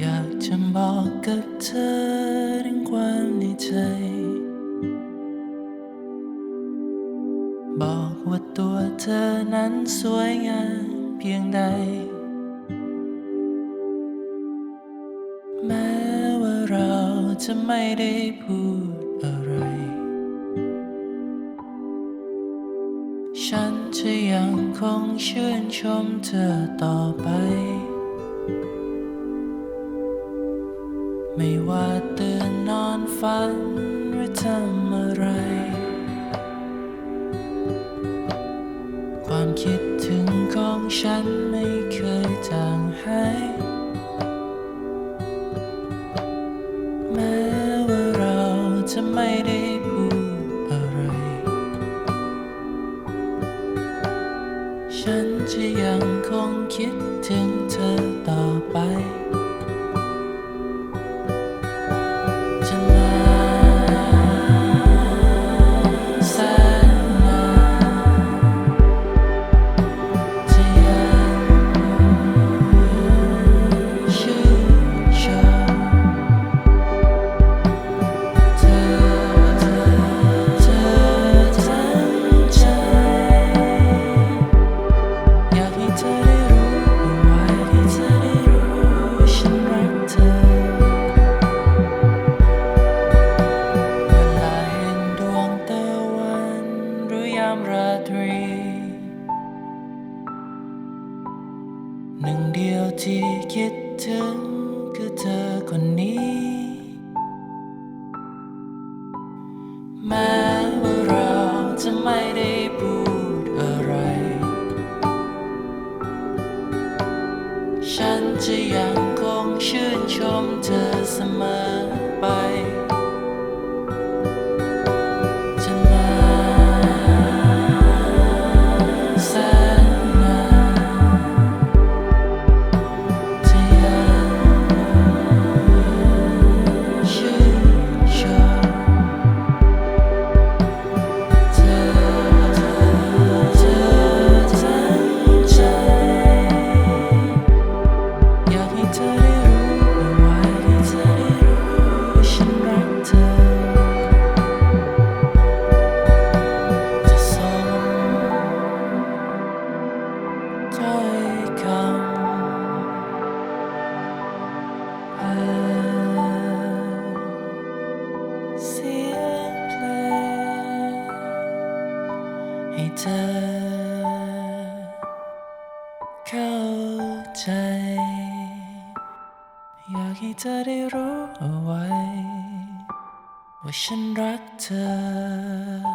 อยากจะบอกกับเธอถึงความในใจ บอกว่าตัวเธอนั้นสวยงามเพียงใด แม้ว่าเราจะไม่ได้พูดอะไร ฉันจะยังคงชื่นชมเธอต่อไป ไม่ว่าตื่นนอนฝันหรือทำอะไร ความคิดถึงของฉันไม่เคยจางหายแม้ว่าเราจะไม่ได้พูดอะไร ฉันจะยังคงคิดถึงเธอต่อไป หนึ่งเดียวที่คิดถึงคือเธอคนนี้ แม้ว่าเราจะไม่ได้พูดอะไร ฉันจะยังคงชื่นชมเธอเสมอ เธอ เข้าใจ อยากให้เธอได้รู้เอาไว้ ว่าฉันรักเธอ